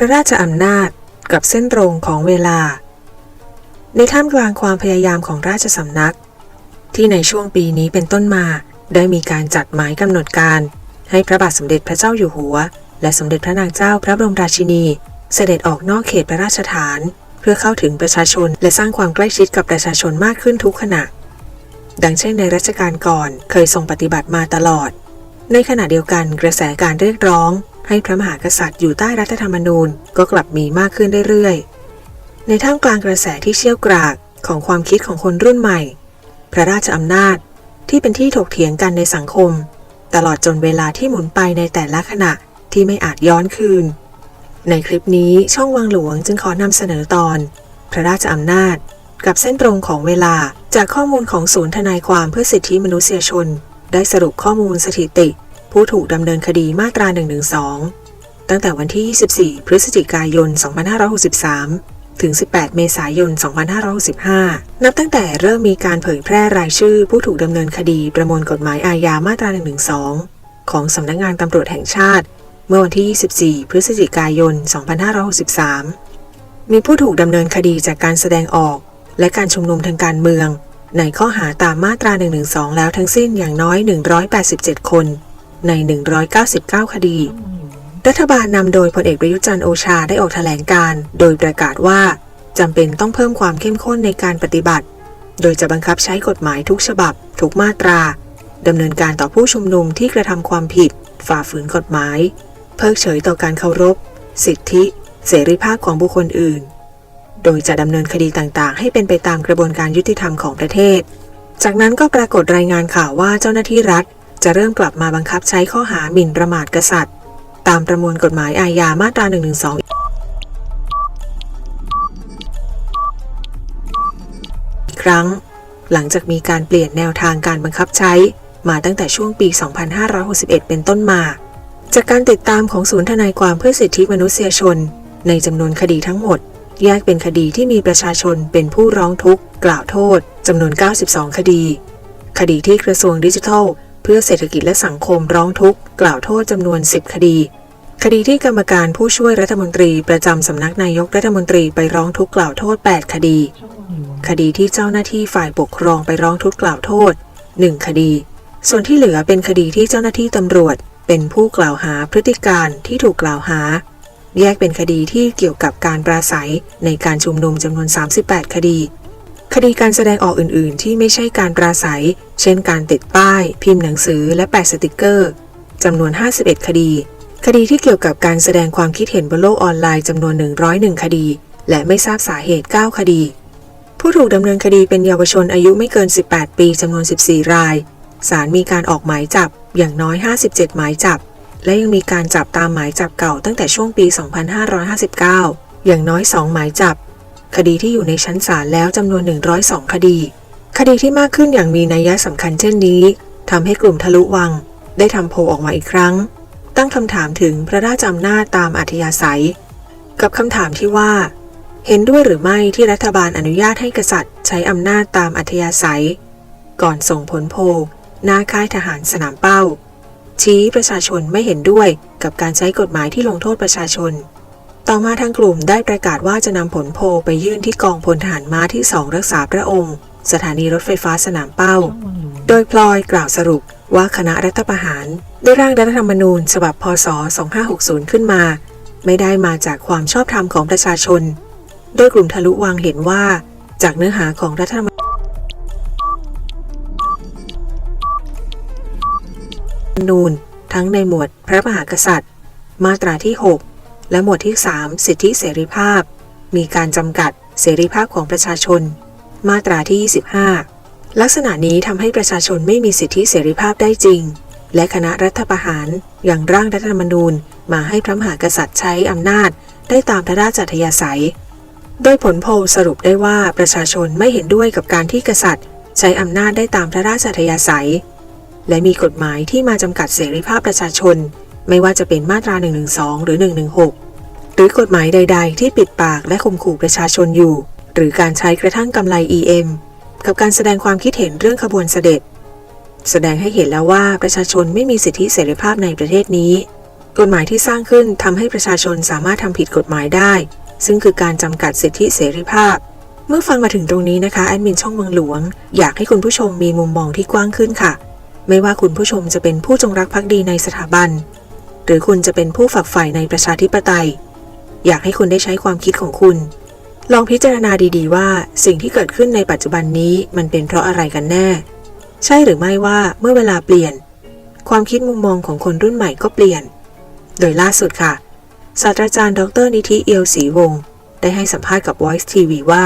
พระราชอำนาจกับเส้นตรงของเวลา ในท่ามกลางความพยายามของราชสำนัก ที่ในช่วงปีนี้เป็นต้นมาได้มีการจัดหมายกำหนดการ ให้พระบาทสมเด็จพระเจ้าอยู่หัว และสมเด็จพระนางเจ้าพระบรมราชินี เสด็จออกนอกเขตพระราชฐาน เพื่อเข้าถึงประชาชนและสร้างความใกล้ชิดกับประชาชนมากขึ้นทุกขณะ ดังเช่นในรัชกาลก่อนเคยทรงปฏิบัติมาตลอด ในขณะเดียวกันกระแสการเรียกร้อง ให้พระมหากษัตริย์อยู่ใต้รัฐธรรมนูญก็กลับมีมากขึ้นเรื่อยๆ ในท่ามกลางกระแสที่เชี่ยวกรากของความคิดของคนรุ่นใหม่ พระราชอำนาจที่เป็นที่ถกเถียงกันในสังคม ตลอดจนเวลาที่หมุนไปในแต่ละขณะที่ไม่อาจย้อนคืน ในคลิปนี้ช่องวังหลวงจึงขอนำเสนอตอน พระราชอำนาจกับเส้นตรงของเวลาจากข้อมูลของศูนย์ทนายความเพื่อสิทธิมนุษยชน ได้สรุปข้อมูลสถิติ ผู้ถูกดำเนินคดีมาตรา 112 ตั้งแต่วันที่ 24 พฤศจิกายน 2563 ถึง 18 เมษายน 2565 นับตั้งแต่เริ่มมีการเผยแพร่รายชื่อ ผู้ถูกดำเนินคดีประมวลกฎหมายอาญามาตรา 112 ของสำนักงานตำรวจแห่งชาติ เมื่อวันที่ 24 พฤศจิกายน 2563 มีผู้ถูกดำเนินคดีจากการแสดงออก และการชุมนุมทางการเมือง ในข้อหาตามมาตรา 112 แล้วทั้งสิ้นอย่างน้อย 187 คน ใน 199 คดี รัฐบาลนำโดยพลเอกประยุทธ์จันทร์โอชาได้ออกแถลงการ โดยประกาศว่าจำเป็นต้องเพิ่มความเข้มข้นในการปฏิบัติ โดยจะบังคับใช้กฎหมายทุกฉบับ ทุกมาตราดำเนินการต่อผู้ชุมนุมที่กระทำความผิด ฝ่าฝืนกฎหมาย เพิกเฉยต่อการเคารพ สิทธิ เสรีภาพของบุคคลอื่น โดยจะดำเนินคดีต่างๆ ให้เป็นไปตามกระบวนการยุติธรรมของประเทศ จากนั้นก็ปรากฏรายงานข่าวว่าเจ้าหน้าที่รัฐ จะเริ่มกลับมาบังคับใช้ข้อหาหมิ่นประมาทกษัตริย์ ตามประมวลกฎหมายอาญามาตรา 112อีกครั้ง หลังจากมีการเปลี่ยนแนวทางการบังคับใช้ มาตั้งแต่ช่วงปี 2561 เป็นต้นมา จากการติดตามของศูนย์ทนายความเพื่อสิทธิมนุษยชน ในจำนวนคดีทั้งหมด แยกเป็นคดีที่มีประชาชนเป็นผู้ร้องทุกข์ กล่าวโทษจำนวน 92 คดี คดีที่กระทรวงดิจิทัล เพื่อเศรษฐกิจและสังคมร้องทุกข์กล่าวโทษจำนวน 10 คดี คดีที่กรรมการผู้ช่วยรัฐมนตรีประจำสำนักนายกรัฐมนตรีไปร้องทุกข์กล่าวโทษ 8 คดี คดีที่เจ้าหน้าที่ฝ่ายปกครองไปร้องทุกข์กล่าวโทษ 1 คดี ส่วนที่เหลือเป็นคดีที่เจ้าหน้าที่ตำรวจ เป็นผู้กล่าวหาพฤติการที่ถูกกล่าวหา แยกเป็นคดีที่เกี่ยวกับการปราศัยในการชุมนุมจำนวน 38 คดี ดีการแสดงออกอื่น ๆ ที่ไม่ใช่การปราศัย เช่นการติดป้าย พิมพ์หนังสือและแปะสติกเกอร์จำนวน 51 คดี คดีที่เกี่ยวกับการแสดงความคิดเห็นบนโลกออนไลน์จำนวน 101 คดี และไม่ทราบสาเหตุ 9 คดี ผู้ถูกดำเนินคดีเป็นเยาวชนอายุไม่เกิน 18 ปีจำนวน 14 ราย ศาลมีการออกหมายจับอย่างน้อย 57 หมายจับ และยังมีการจับตามหมายจับเก่าตั้งแต่ช่วงปี 2559 อย่างน้อย 2 หมายจับ คดีที่อยู่ในชั้นศาลแล้วจำนวน 102 คดี คดีที่มากขึ้นอย่างมีนัยยะสำคัญเช่นนี้ทำให้กลุ่มทะลุวัง ได้ทำโพลออกมาอีกครั้ง ตั้งคำถามถึงพระราชอำนาจตามอัธยาศัย กับคำถามที่ว่า เห็นด้วยหรือไม่ที่รัฐบาลอนุญาตให้กษัตริย์ ใช้อำนาจตามอัธยาศัย ก่อนส่งผลโพลหน้าค่ายทหารสนามเป้า ชี้ประชาชนไม่เห็นด้วยกับการใช้กฎหมายที่ลงโทษประชาชน ต่อมาทางกลุ่มได้ประกาศว่าจะนำผลโพลไปยื่นที่กองพลทหารม้าที่สองรักษาพระองค์ สถานีรถไฟฟ้าสนามเป้า โดยพลอยกล่าวสรุปว่าคณะรัฐประหารได้ร่างรัฐธรรมนูญฉบับพศ 2560 ขึ้นมา ไม่ได้มาจากความชอบธรรมของประชาชน โดยกลุ่มทะลุวังเห็นว่า จากเนื้อหาของรัฐธรรมนูญทั้งในหมวดพระมหากษัตริย์ มาตราที่ 6 และหมวดที่ 3 สิทธิเสรีภาพ มีการจำกัดเสรีภาพของประชาชน มาตราที่ 25 ลักษณะนี้ทำให้ประชาชนไม่มีสิทธิเสรีภาพได้จริง และคณะรัฐประหารอย่างร่างรัฐธรรมนูญ มาให้พระมหากษัตริย์ใช้อำนาจ ได้ตามพระราชอัธยาศัย โดยผลโพลสรุปได้ว่าประชาชนไม่เห็นด้วยกับการที่กษัตริย์ ใช้อำนาจได้ตามพระราชอัธยาศัย และมีกฎหมายที่มาจำกัดเสรีภาพประชาชน ไม่ว่าจะเป็นมาตรา 112 หรือ 116 หรือกฎหมายใด ๆ ที่ปิดปากและข่มขู่ประชาชนอยู่ หรือการใช้กระทั่งกำไร EM กับการแสดงความคิดเห็นเรื่องขบวนเสด็จ แสดงให้เห็นแล้วว่าประชาชนไม่มีสิทธิเสรีภาพในประเทศนี้ กฎหมายที่สร้างขึ้นทำให้ประชาชนสามารถทำผิดกฎหมายได้ ซึ่งคือการจำกัดสิทธิเสรีภาพ เมื่อฟังมาถึงตรงนี้นะคะแอดมินช่องเมืองหลวง อยากให้คุณผู้ชมมีมุมมองที่กว้างขึ้นค่ะ ไม่ว่าคุณผู้ชมจะเป็นผู้จงรักภักดีในสถาบัน หรือคุณจะเป็นผู้ฝักใฝ่ในประชาธิปไตย อยากให้คุณได้ใช้ความคิดของคุณ ลองพิจารณาดีๆ ว่า สิ่งที่เกิดขึ้นในปัจจุบันนี้มันเป็นเพราะอะไรกันแน่ ใช่หรือไม่ว่าเมื่อเวลาเปลี่ยน ความคิดมุมมองของคนรุ่นใหม่ก็เปลี่ยน โดยล่าสุดค่ะ ศาสตราจารย์ ดรนิธิเอียวศรีวงศ์ได้ให้สัมภาษณ์กับ Voice TV ว่า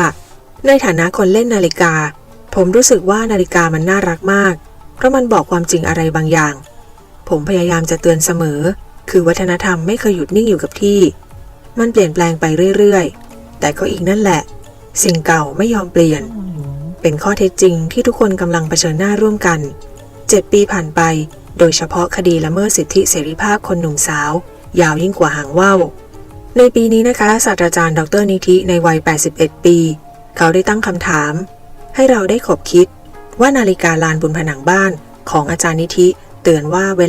ในฐานะคนเล่นนาฬิกา ผมรู้สึกว่านาฬิกามันน่ารักมาก เพราะมันบอกความจริงอะไรบางอย่าง ผมพยายามจะเตือนเสมอ คือวัฒนธรรมไม่เคยหยุดนิ่งอยู่กับที่ มันเปลี่ยนแปลงไปเรื่อยๆ แต่ก็อีกนั่นแหละ สิ่งเก่าไม่ยอมเปลี่ยน เป็นข้อเท็จจริงที่ทุกคนกำลังเผชิญหน้าร่วมกัน7ปีผ่านไป โดยเฉพาะคดีละเมิดสิทธิเสรีภาพคนหนุ่มสาว ยาวยิ่งกว่าหางว่าวในปีนี้นะคะศาสตราจารย์ ดรนิธิในวัย 81 ปี เขาได้ตั้งคำถาม ให้เราได้ขบคิดว่านาฬิกาลานบนผนังบ้านของอาจารย์นิธิ เตือนว่าเว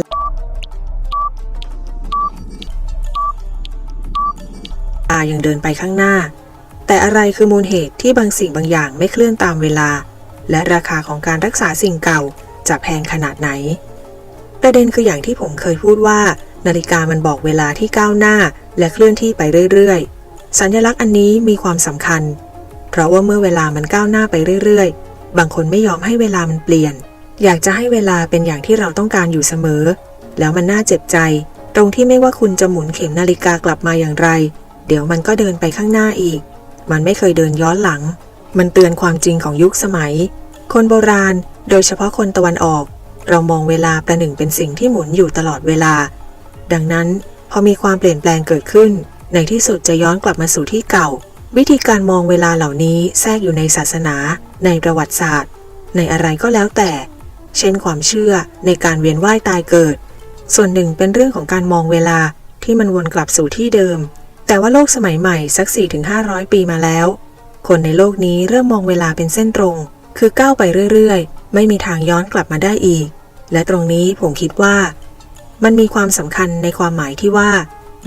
ยังเดินไปข้างหน้า แต่อะไรคือมูลเหตุที่บางสิ่งบางอย่างไม่เคลื่อนตามเวลา และราคาของการรักษาสิ่งเก่าจะแพงขนาดไหน ประเด็นคืออย่างที่ผมเคยพูดว่า นาฬิกามันบอกเวลาที่ก้าวหน้า และเคลื่อนที่ไปเรื่อยๆ สัญลักษณ์อันนี้มีความสำคัญ เพราะว่าเมื่อเวลามันก้าวหน้าไปเรื่อยๆ บางคนไม่ยอมให้เวลามันเปลี่ยน อยากจะให้เวลาเป็นอย่างที่เราต้องการอยู่เสมอ แล้วมันน่าเจ็บใจ ตรงที่ไม่ว่าคุณจะหมุนเข็มนาฬิกากลับมาอย่างไร เดี๋ยวมันก็เดินไปข้างหน้าอีก มันไม่เคยเดินย้อนหลัง มันเตือนความจริงของยุคสมัย คนโบราณ โดยเฉพาะคนตะวันออก เรามองเวลาประหนึ่งเป็นสิ่งที่หมุนอยู่ตลอดเวลา ดังนั้น พอมีความเปลี่ยนแปลงเกิดขึ้น ในที่สุดจะย้อนกลับมาสู่ที่เก่า วิธีการมองเวลาเหล่านี้แทรกอยู่ในศาสนา ในประวัติศาสตร์ ในอะไรก็แล้วแต่ เช่นความเชื่อในการเวียนว่ายตายเกิด ส่วนหนึ่งเป็นเรื่องของการมองเวลาที่มันวนกลับสู่ที่เดิม แต่ว่าโลกสมัยใหม่สัก 4-500 ปีมาแล้ว คนในโลกนี้เริ่มมองเวลาเป็นเส้นตรง คือก้าวไปเรื่อยๆ ไม่มีทางย้อนกลับมาได้อีก และตรงนี้ผมคิดว่า มันมีความสำคัญในความหมายที่ว่า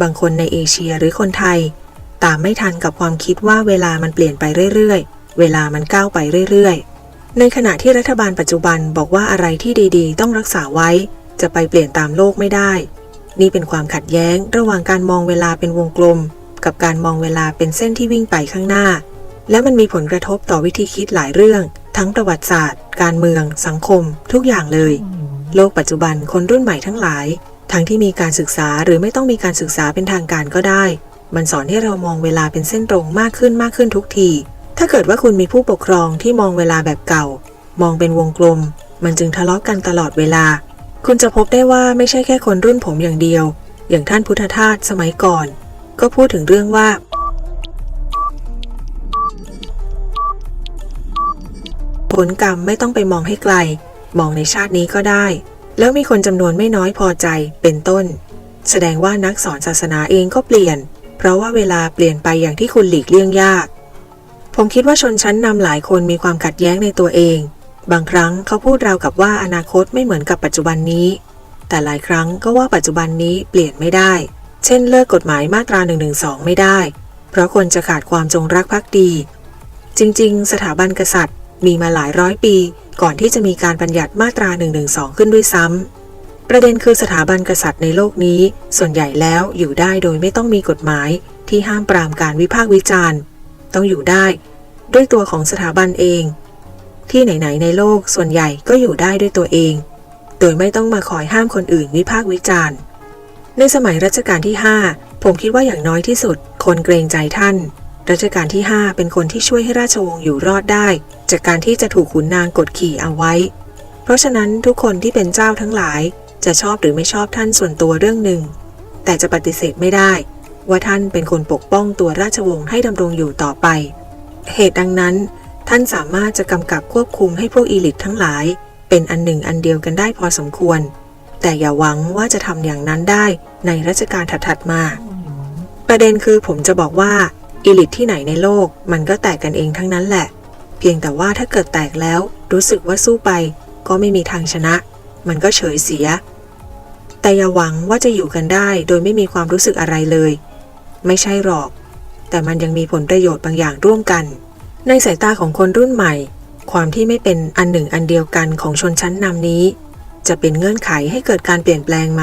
บางคนในเอเชียหรือคนไทย ตามไม่ทันกับความคิดว่าเวลามันเปลี่ยนไปเรื่อยๆ เวลามันก้าวไปเรื่อยๆ ในขณะที่รัฐบาลปัจจุบันบอกว่าอะไรที่ดีๆ ต้องรักษาไว้ จะไปเปลี่ยนตามโลกไม่ได้ นี่เป็นความขัดแย้งระหว่างการมองเวลาเป็นวงกลม กับการมองเวลาเป็นเส้นที่วิ่งไปข้างหน้า และมันมีผลกระทบต่อวิธีคิดหลายเรื่อง ทั้งประวัติศาสตร์ การเมือง สังคม ทุกอย่างเลย โลกปัจจุบันคนรุ่นใหม่ทั้งหลาย ทั้งที่มีการศึกษาหรือไม่ต้องมีการศึกษาเป็นทางการก็ได้ มันสอนให้เรามองเวลาเป็นเส้นตรงมากขึ้นมากขึ้นทุกที ถ้าเกิดว่าคุณมีผู้ปกครองที่มองเวลาแบบเก่า มองเป็นวงกลม มันจึงทะเลาะกันตลอดเวลา คุณจะพบได้ว่าไม่ใช่แค่คนรุ่นผมอย่างเดียว อย่างท่านพุทธทาสสมัยก่อน ก็พูดถึงเรื่องว่า ผลกรรมไม่ต้องไปมองให้ไกล มองในชาตินี้ก็ได้ แล้วมีคนจำนวนไม่น้อยพอใจเป็นต้น แสดงว่านักสอนศาสนาเองก็เปลี่ยน เพราะว่าเวลาเปลี่ยนไปอย่างที่คุณหลีกเลี่ยงยาก ผมคิดว่าชนชั้นนำหลายคนมีความขัดแย้งในตัวเอง บางครั้งเขาพูดราวกับว่าอนาคตไม่เหมือนกับปัจจุบันนี้ แต่หลายครั้งก็ว่าปัจจุบันนี้เปลี่ยนไม่ได้ เช่นเลิกกฎหมายมาตรา1นึไม่ได้ เพราะคนจะขาดความจงรักภักดี จริง ๆ สถาบันกษัตริย์ มีมาหลายร้อยปี ก่อนที่จะมีการบัญญัติมาตรา1นึขึ้นด้วยซ้ำประเด็นคือสถาบันกษัตริย์ในโลกนี้ ส่วนใหญ่แล้วอยู่ได้โดยไม่ต้องมีกฎหมาย ที่ห้ามปรามการวิพากษ์วิจารณ์ ต้องอยู่ได้ ด้วยตัวของสถาบันเอง ที่ไหนๆในโลกส่วนใหญ่ก็อยู่ได้ด้วยตัวเอง โดยไม่ต้องมาคอยห้ามคนอื่นวิพากษ์วิจารณ์ ในสมัยรัชกาลที่ 5 ผมคิดว่าอย่างน้อยที่สุด คนเกรงใจท่าน รัชกาลที่ 5 เป็นคนที่ช่วยให้ราชวงศ์อยู่รอดได้ จากการที่จะถูกขุนนางกดขี่เอาไว้ เพราะฉะนั้นทุกคนที่เป็นเจ้าทั้งหลาย จะชอบหรือไม่ชอบท่านส่วนตัวเรื่องหนึ่ง แต่จะปฏิเสธไม่ได้ ว่าท่านเป็นคนปกป้องตัวราชวงศ์ให้ดำรงอยู่ต่อไป เหตุดังนั้น ท่านสามารถจะกำกับควบคุมให้พวกอีลิททั้งหลาย เป็นอันหนึ่งอันเดียวกันได้พอสมควร แต่อย่าหวังว่าจะทำอย่างนั้นได้ในรัชกาลถัดๆมา ประเด็นคือผมจะบอกว่าอีลิทที่ไหนในโลก มันก็แตกกันเองทั้งนั้นแหละ เพียงแต่ว่าถ้าเกิดแตกแล้ว รู้สึกว่าสู้ไป ก็ไม่มีทางชนะ มันก็เฉยเสียแแต่อย่าหวังว่าจะอยู่กันได้โดยไม่มีความรู้สึกอะไรเลย ไม่ใช่หรอก แต่มันยังมีผลประโยชน์บางอย่างร่วมกัน ในสายตาของคนรุ่นใหม่ ความที่ไม่เป็นอันหนึ่งอันเดียวกันของชนชั้นนำนี้ จะเป็นเงื่อนไขให้เกิดการเปลี่ยนแปลงไหม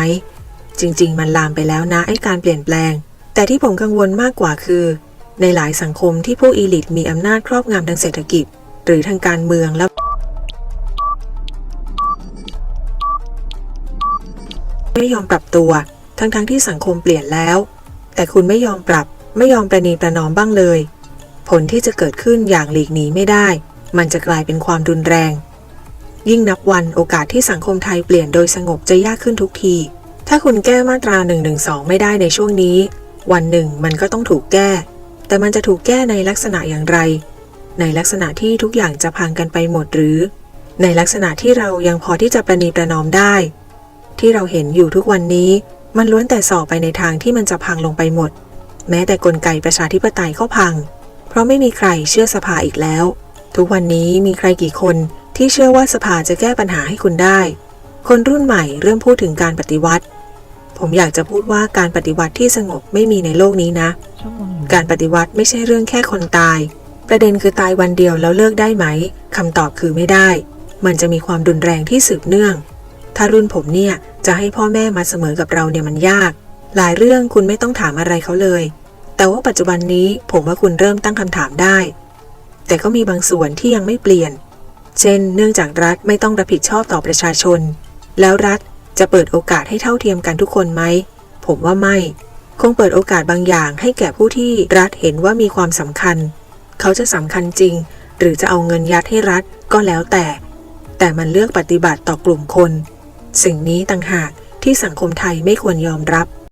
จริง ๆ มันลามไปแล้วนะไอ้การเปลี่ยนแปลง แต่ที่ผมกังวลมากกว่าคือ ในหลายสังคมที่ผู้อีลิตมีอำนาจครอบงำทางเศรษฐกิจ หรือทางการเมืองแล้วไม่ยอมปรับตัว ทั้งๆทที่สังคมเปลี่ยนแล้ว แต่คุณไม่ยอมปรับ ไม่ยอมประนีประนอมบ้างเลย ผลที่จะเกิดขึ้นอย่างหลีกหนีไม่ได้ มันจะกลายเป็นความรุนแรง ยิ่งนับวันโอกาสที่สังคมไทยเปลี่ยนโดยสงบจะยากขึ้นทุกที ถ้าคุณแก้มาตรา1นึไม่ได้ในช่วงนี้ วันหนึ่งมันก็ต้องถูกแก้ แต่มันจะถูกแก้ในลักษณะอย่างไร ในลักษณะที่ทุกอย่างจะพังกันไปหมดหรือ ในลักษณะที่เรายังพอที่จะประนีประนอมได้ ที่เราเห็นอยู่ทุกวันนี้ มันล้วนแต่ส่อไปในทางที่มันจะพังลงไปหมด แม้แต่กลไกประชาธิปไตยก็พัง เพราะไม่มีใครเชื่อสภาอีกแล้ว ทุกวันนี้มีใครกี่คนที่เชื่อว่าสภาจะแก้ปัญหาให้คุณได้ คนรุ่นใหม่เริ่มพูดถึงการปฏิวัติ ผมอยากจะพูดว่าการปฏิวัติที่สงบไม่มีในโลกนี้นะ การปฏิวัติไม่ใช่เรื่องแค่คนตาย ประเด็นคือตายวันเดียวแล้วเลิกได้ไหมคำตอบคือไม่ได้ มันจะมีความรุนแรงที่สืบเนื่อง ถ้ารุ่นผมเนี่ยจะให้พ่อแม่มาเสมอกับเราเนี่ยมันยาก หลายเรื่องคุณไม่ต้องถามอะไรเขาเลย แต่ว่าปัจจุบันนี้ผมว่าคุณเริ่มตั้งคำถามได้ แต่ก็มีบางส่วนที่ยังไม่เปลี่ยน เช่น เนื่องจากรัฐไม่ต้องรับผิดชอบต่อประชาชน แล้วรัฐจะเปิดโอกาสให้เท่าเทียมกันทุกคนไหม ผมว่าไม่ คงเปิดโอกาสบางอย่างให้แก่ผู้ที่รัฐเห็นว่ามีความสำคัญ เขาจะสำคัญจริง หรือจะเอาเงินยัดให้รัฐก็แล้วแต่ แต่มันเลือกปฏิบัติต่อกลุ่มคน สิ่งนี้ต่างหากที่สังคมไทยไม่ควรยอมรับ